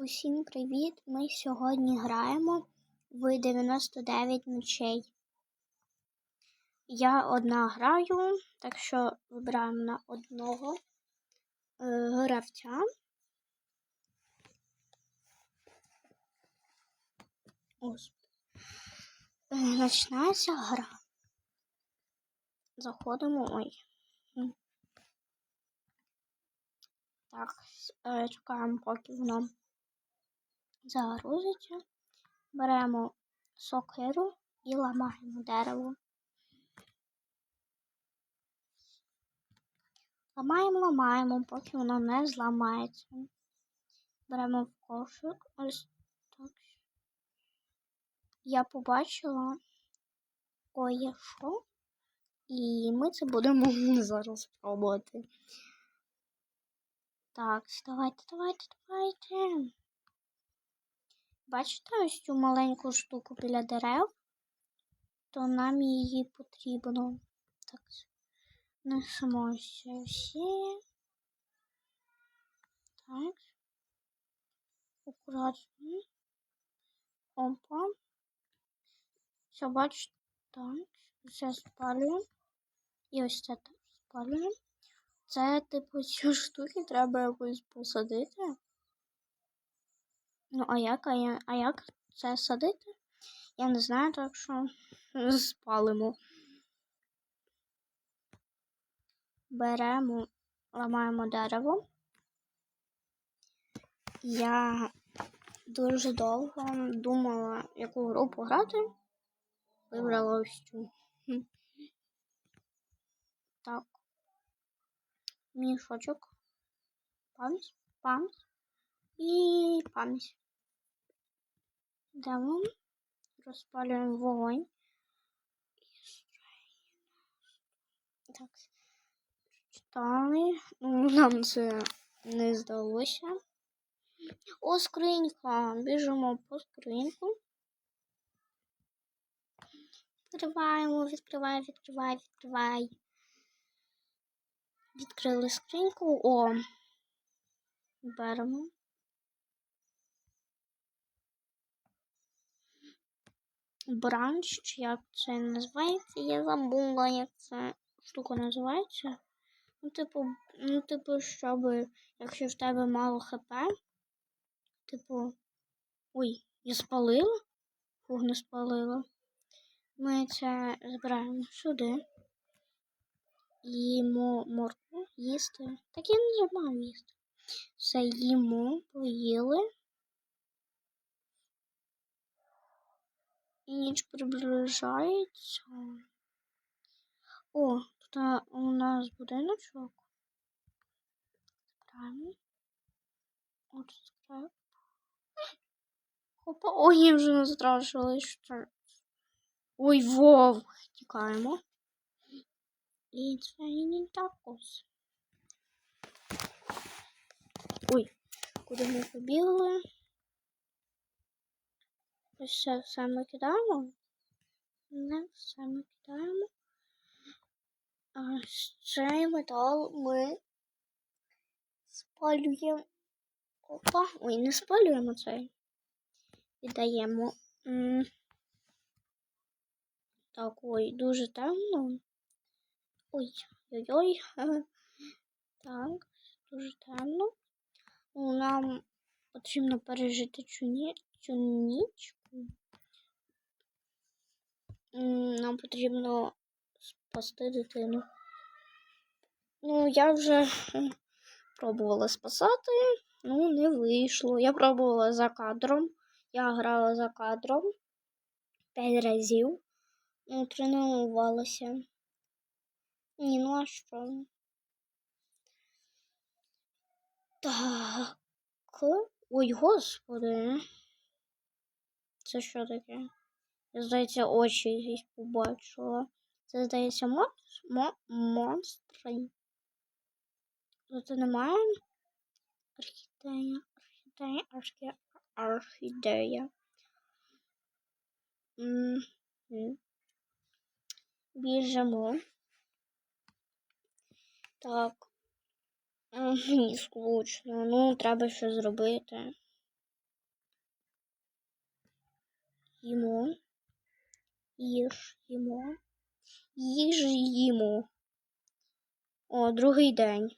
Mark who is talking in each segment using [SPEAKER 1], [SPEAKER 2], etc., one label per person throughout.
[SPEAKER 1] Усім привіт! Ми сьогодні граємо в 99 ночей. Я одна граю, так що вибираємо на одного е, гравця. Ось. Е, Починається гра. Заходимо. Ой. Так, е, чекаємо, поки воно загрузиться. Беремо сокиру і ламаємо дерево. Ламаємо, ламаємо, поки воно не зламається. Беремо в кошик. Ось так. Я побачила кое-що. І ми це будемо зараз пробувати. Так, давайте, давайте, давайте. Бачите ось цю маленьку штуку біля дерев? То нам її потрібно. Так, несемо ось всі. Так. Акуратно. Опа. Все, бачите, так. Все спалюємо. І ось це теж спалюємо. Це, типу, ці штуки треба якось посадити. Ну, а як, а, я, а як це садити? Я не знаю, так що спалимо. Беремо, ламаємо дерево. Я дуже довго думала, яку гру пограти. Вибрала ось цю. Так. Мішочок. Пам'ять, пам'ять і пам'ять. Йдемо, розпалюємо вогонь. Так, читали. Ну, нам це не здалося. О, скринька. Біжимо по скриньку. Відкриваємо, відкривай, відкривай, відкривай. Відкрили скриньку. О. Беремо. Бранч, чи як це називається? Я забула, як ця штука називається. Ну, типу, ну, типу, щоб, якщо в тебе мало хп, типу. Ой, я спалила? Фух, не спалила. Ми це збираємо сюди. Їмо моркву їсти. Так я не забув їсти. Все їмо, поїли. Ніч приближається. О, тут у нас будиночок. Збираємо. От скраб. Опа, ой, я вже настрашилась, що. Ой, вов! Тікаємо. І це не також. Ой, куди ми побігли? Це все ми кидаємо. Не все ми кидаємо. А цей метал ми спалюємо. Опа. Ой, не спалюємо цей. Віддаємо. Так, ой, дуже темно. Ой, ой-ой. Так, дуже темно. Нам потрібно пережити цю, ні... Нам потрібно спасти дитину. Ну, я вже пробувала спасати, ну, не вийшло. Я пробувала за кадром. Я грала за кадром 5 разів. Ну, тренувалася. Ні, ну а що? Так. Ой, господи. Це що таке? Я, здається, очі якісь побачила. Це, здається, мон... мо... монстри. Тут немає орхідея. Орхідея, орхідея, орхідея. Біжимо. Так. Мені скучно. Ну, треба щось зробити. Їмо. Їж, їмо. Їж, їмо. О, другий день.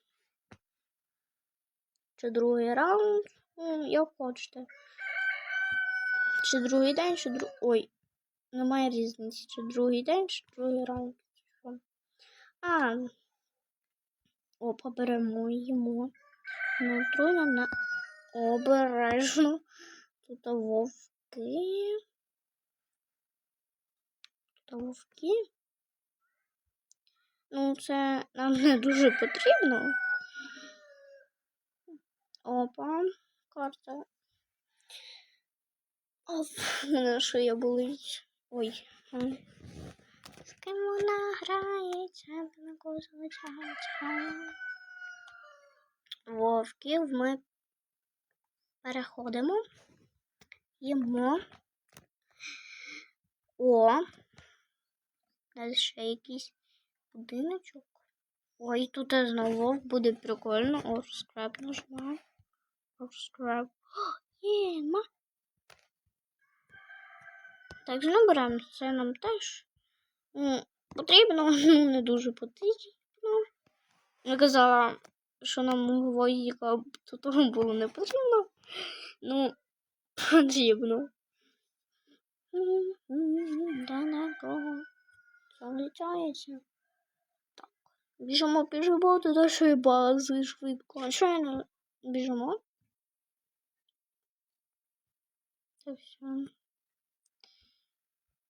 [SPEAKER 1] Чи другий раунд? Ну, як хочете. Чи другий день, чи друг... Ой, немає різниці. Чи другий день, чи другий раунд. А. О, поберемо їмо. Ну, на обережно. Тут вовки. Тут вовки. Ну, це нам не дуже потрібно. Опа, карта. Оп, мене шия болить. Ой. З ким вона грається, на кого залишається. Вовків ми переходимо. Їмо. О. Далі ще якийсь будиночок. Ой, тут знову буде прикольно. О, скраб нажимаю. О, скраб. Є, ма. Так, же наберемо. Це нам теж м, потрібно, ну не дуже потрібно. Я казала, що нам гвоздика тут було не потрібно. Ну, потрібно. Далеко залітається. Так. Біжимо, біжимо до нашої бази швидко. А що я не біжимо? Це все.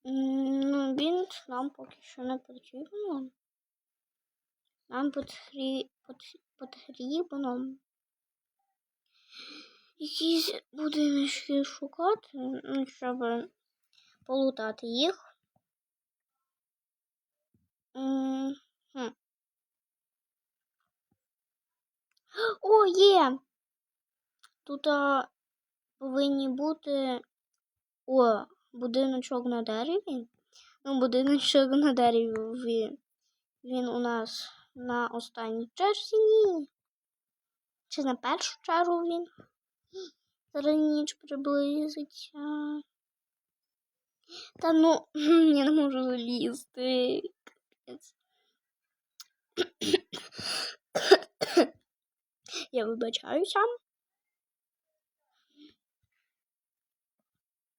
[SPEAKER 1] Ну, бінт нам поки що не потрібно. Нам потрі... пот- потрібно якісь будиночки шукати, ну, щоб полутати їх. Хм. О, є! Тут а, повинні бути о, будиночок на дереві. Ну, будиночок на дереві. Він у нас на останній черзі. Чи на першу чергу він? Зараз ніч приблизиться. Та ну, я не можу залізти. Капець. Я вибачаюся.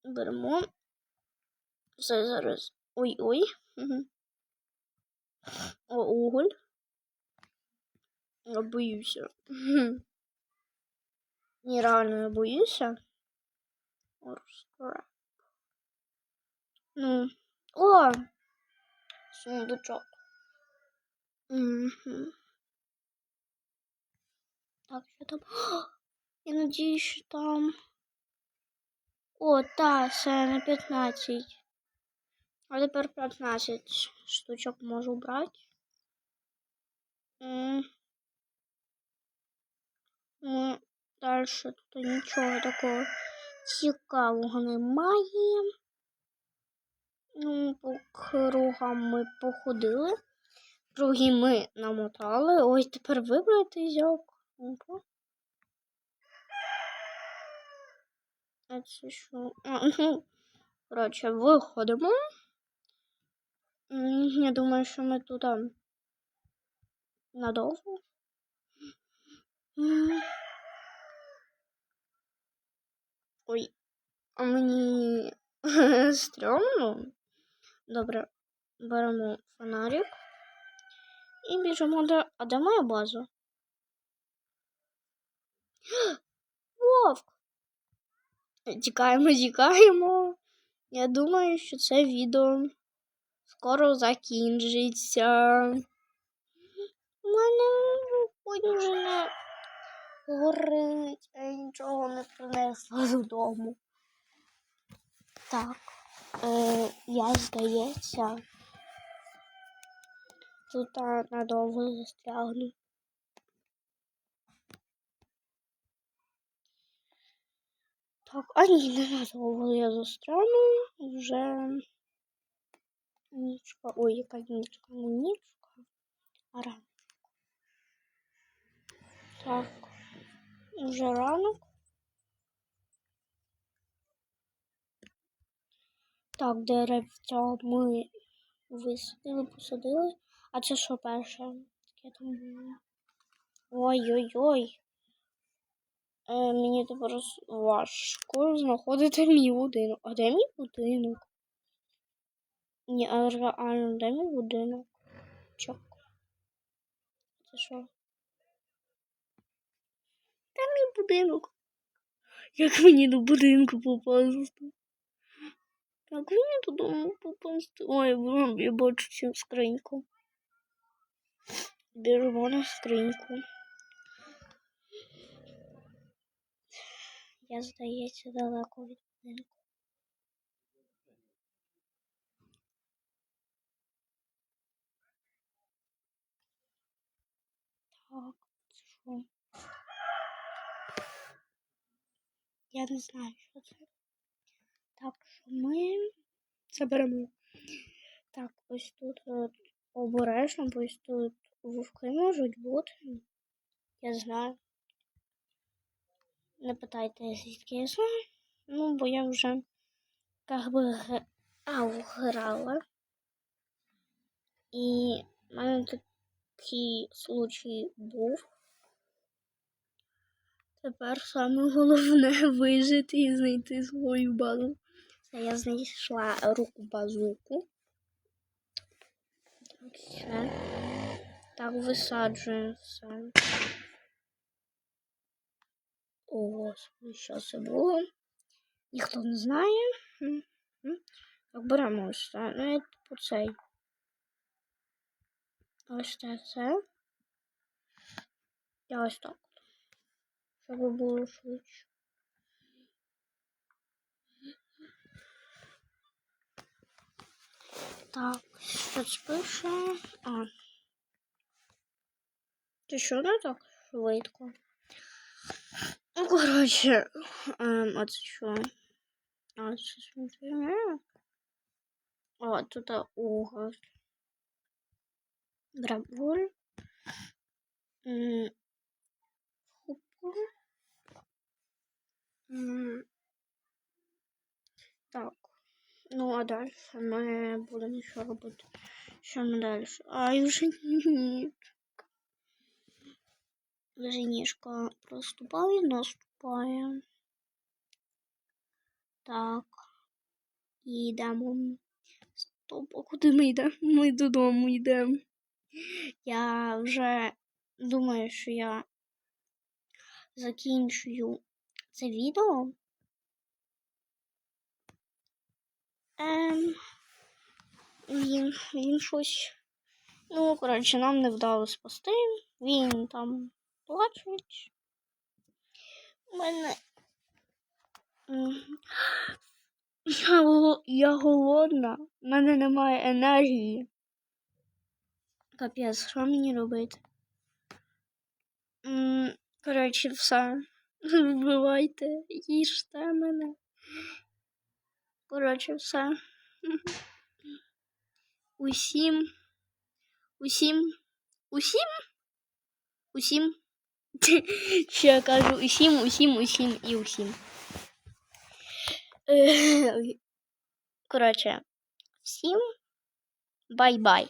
[SPEAKER 1] Беремо. Все зараз. Ой-ой. Мгм. О, уголь. Я боюся. Мгм. Ні, реально я боюся. Ну. О! Сундучок. Угу. Так, що там? О, я надіюсь, там. О, та, це на 15. А тепер 15 штучок можу брати. Ну, далі тут нічого такого цікавого немає. Ну, по кругам ми походили. Круги ми намотали. Ось тепер вибрати. Опа. А це що? А, ну, коротше, виходимо. Я думаю, що ми тут надовго. Ой, а мені стрьомно. Добре, беремо фонарик і біжимо до. А де моя база? Вовк! Тікаємо, тікаємо. Я думаю, що це відео скоро закінчиться. У мене потім вже не горить, я нічого не принесла додому. Так, е, я здається, тут надовго застрягну. Так, а ні, не надовго я застряну. Вже нічка. Ой, яка нічка, не нічка, а ранок. Так, вже ранок. Так, деревця ми висадили, посадили. А це що перше? Таке там було. Ой-ой-ой. Е, мені тепер важко знаходити мій будинок. А де мій будинок? Ні, а реально, де мій будинок? Чок. Це що? Де мій будинок? Як мені до будинку попасти? Як мені додому попасти? Ой, я бачу цю скриньку. Біжимо на скриньку. Я, здається, далеко від будинку. Так, це що? Я не знаю, що це. Так, що ми заберемо. Так, ось тут от, обережно, ось тут вовки можуть бути. Я знаю. Не питайте, звідки я знаю. Ну, бо я вже как би грала. І в мене такий случай був. Тепер саме головне вижити і знайти свою базу. Я знайшла руку базуку. Все. Так, висаджуємо все. О, господи, що це було? Ніхто не знає. Так, беремо ось це. Ну, я типу цей. Ось це це. І ось так. Щоб було швидше. Так, що це пише? А. Ти що не так швидко? Ну, коротше, ем, а це що? А, це смотри. О, тут уголь. Грабуль. Хупу. Так. Ну, а далі ми будемо що робити? Що ми далі? Ай, вже ні. Женішка проступає, наступає. Так. І йдемо. Стоп, а куди ми йдемо? Ми додому йдемо. Я вже думаю, що я закінчую це відео. Ем, він, він щось. Ну, коротше, нам не вдалося спасти. Він там плачуть. У мене. Я, я голодна, в мене немає енергії. Капець, що мені робити? Коротше, все. Вбивайте, їжте мене. Коротше, все. Усім. Усім. Усім. Усім. Що я кажу? Усім, усім, усім і усім. Е, Коротше, всім бай-бай.